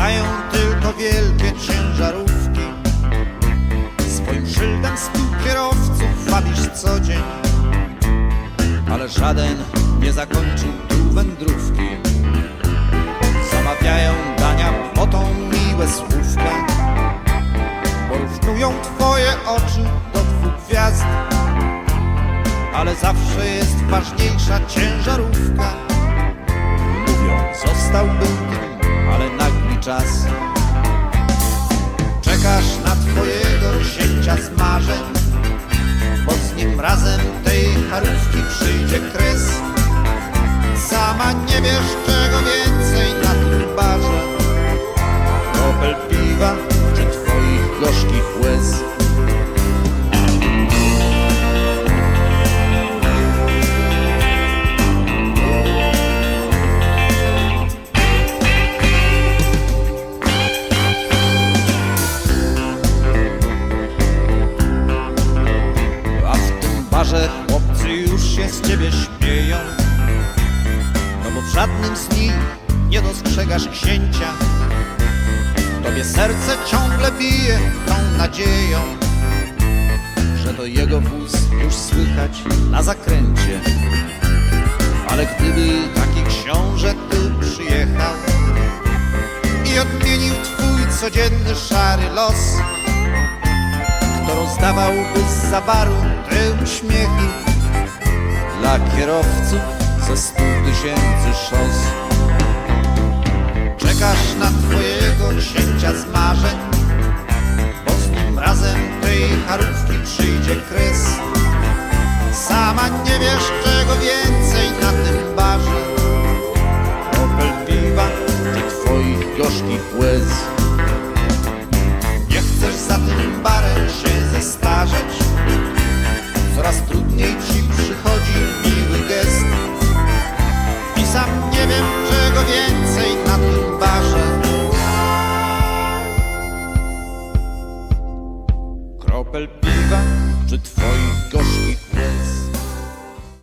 mają tylko wielkie ciężarówki. Swoim szyldem stu kierowców wabisz co dzień, ale żaden nie zakończył tu wędrówki. Zamawiają dania po tą miłe słówkę, porównują twoje oczy do dwóch gwiazd. Ale zawsze jest ważniejsza ciężarówka. Mówią, zostałbym czas. Czekasz na twojego księcia z marzeń Bo z nim razem tej charówki przyjdzie kres. Sama nie wiesz czego więcej na tym barze. Kropel piwa czy twoich gorzkich łez barze chłopcy już się z ciebie śmieją. No bo w żadnym z nich nie dostrzegasz księcia. Tobie serce ciągle bije tą nadzieją Że to jego wóz już słychać na zakręcie. Ale gdyby taki książę tu przyjechał I odmienił twój codzienny szary los kto rozdawałby z zabaru te uśmiechy dla kierowców ze stu tysięcy szos. Czekasz na twojego księcia z marzeń, bo z nim razem tej charówki przyjdzie kres. Sama nie wiesz czego więcej na tym barze, kropel piwa czy twoich gorzkich łez. Tym barem się zestarzeć. Coraz trudniej ci przychodzi miły gest. I sam nie wiem czego więcej na tym barze. Kropel piwa czy twoich